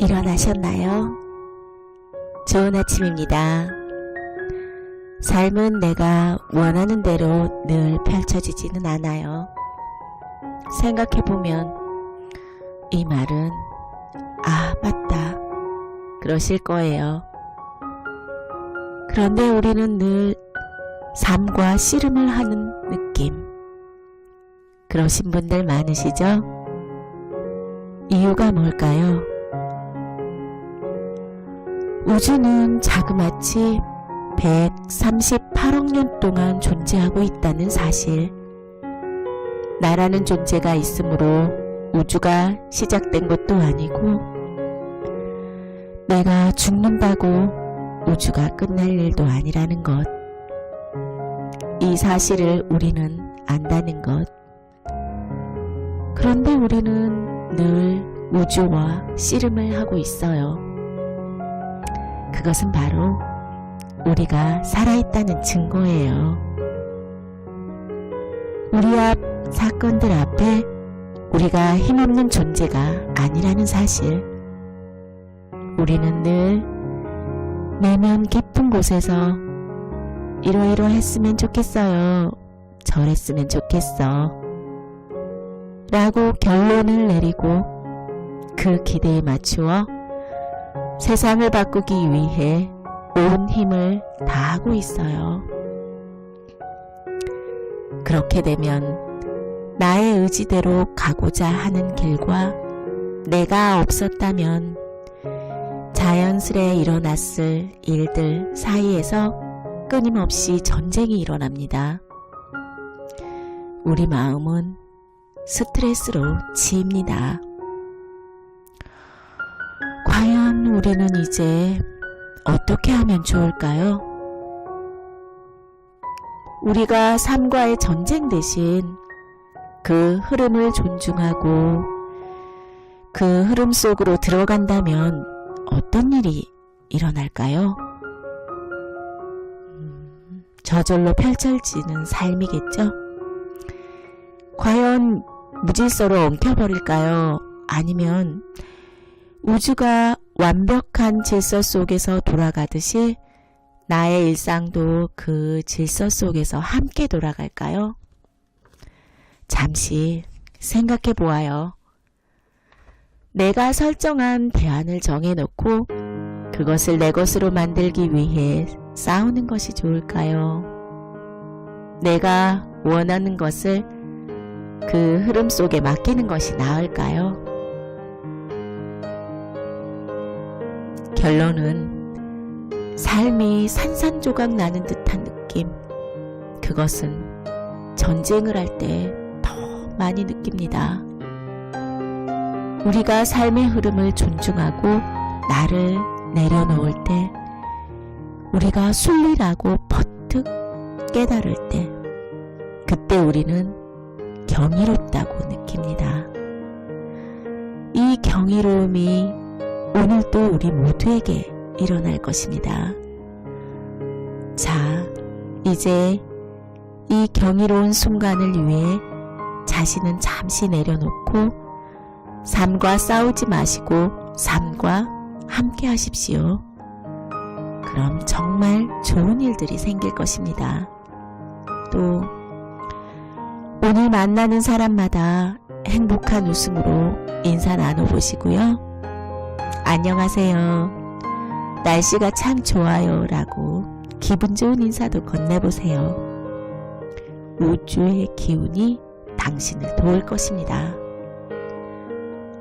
일어나셨나요? 좋은 아침입니다. 삶은 내가 원하는 대로 늘 펼쳐지지는 않아요. 생각해보면 이 말은 아, 맞다. 그러실 거예요. 그런데 우리는 늘 삶과 씨름을 하는 느낌. 그러신 분들 많으시죠? 이유가 뭘까요? 우주는 자그마치 138억 년 동안 존재하고 있다는 사실. 나라는 존재가 있으므로 우주가 시작된 것도 아니고, 내가 죽는다고 우주가 끝날 일도 아니라는 것. 이 사실을 우리는 안다는 것. 그런데 우리는 늘 우주와 씨름을 하고 있어요. 그것은 바로 우리가 살아있다는 증거예요. 우리 앞 사건들 앞에 우리가 힘없는 존재가 아니라는 사실. 우리는 늘 내면 깊은 곳에서 이러이러 했으면 좋겠어요. 저랬으면 좋겠어. 라고 결론을 내리고 그 기대에 맞추어 세상을 바꾸기 위해 온 힘을 다하고 있어요. 그렇게 되면 나의 의지대로 가고자 하는 길과 내가 없었다면 자연스레 일어났을 일들 사이에서 끊임없이 전쟁이 일어납니다. 우리 마음은 스트레스로 치입니다. 우리는 이제 어떻게 하면 좋을까요? 우리가 삶과의 전쟁 대신 그 흐름을 존중하고 그 흐름 속으로 들어간다면 어떤 일이 일어날까요? 음, 저절로 펼쳐지는 삶이겠죠? 과연 무질서로 엉켜버릴까요? 아니면 우주가 완벽한 질서 속에서 돌아가듯이 나의 일상도 그 질서 속에서 함께 돌아갈까요? 잠시 생각해 보아요. 내가 설정한 대안을 정해놓고 그것을 내 것으로 만들기 위해 싸우는 것이 좋을까요? 내가 원하는 것을 그 흐름 속에 맡기는 것이 나을까요? 결론은 삶이 산산조각 나는 듯한 느낌. 그것은 전쟁을 할 때 더 많이 느낍니다. 우리가 삶의 흐름을 존중하고 나를 내려놓을 때, 우리가 순리라고 버뜩 깨달을 때, 그때 우리는 경이롭다고 느낍니다. 이 경이로움이 오늘도 우리 모두에게 일어날 것입니다. 자, 이제 이 경이로운 순간을 위해 자신은 잠시 내려놓고 삶과 싸우지 마시고 삶과 함께 하십시오. 그럼 정말 좋은 일들이 생길 것입니다. 또, 오늘 만나는 사람마다 행복한 웃음으로 인사 나눠보시고요. 안녕하세요. 날씨가 참 좋아요. 라고 기분 좋은 인사도 건네보세요. 우주의 기운이 당신을 도울 것입니다.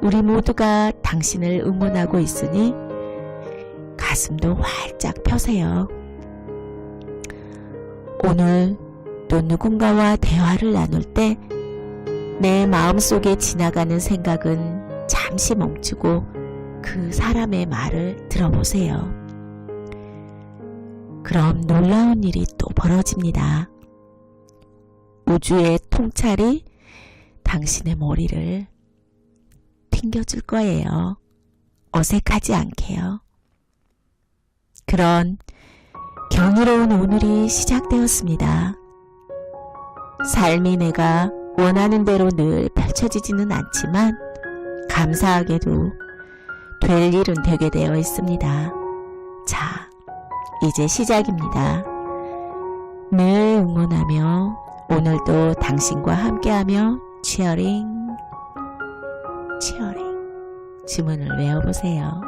우리 모두가 당신을 응원하고 있으니 가슴도 활짝 펴세요. 오늘 또 누군가와 대화를 나눌 때 내 마음속에 지나가는 생각은 잠시 멈추고 그 사람의 말을 들어보세요. 그럼 놀라운 일이 또 벌어집니다. 우주의 통찰이 당신의 머리를 튕겨줄 거예요. 어색하지 않게요. 그런 경이로운 오늘이 시작되었습니다. 삶이 내가 원하는 대로 늘 펼쳐지지는 않지만 감사하게도 될 일은 되게 되어 있습니다. 자, 이제 시작입니다. 늘 응원하며 오늘도 당신과 함께하며 치어링, 치어링. 주문을 외워보세요.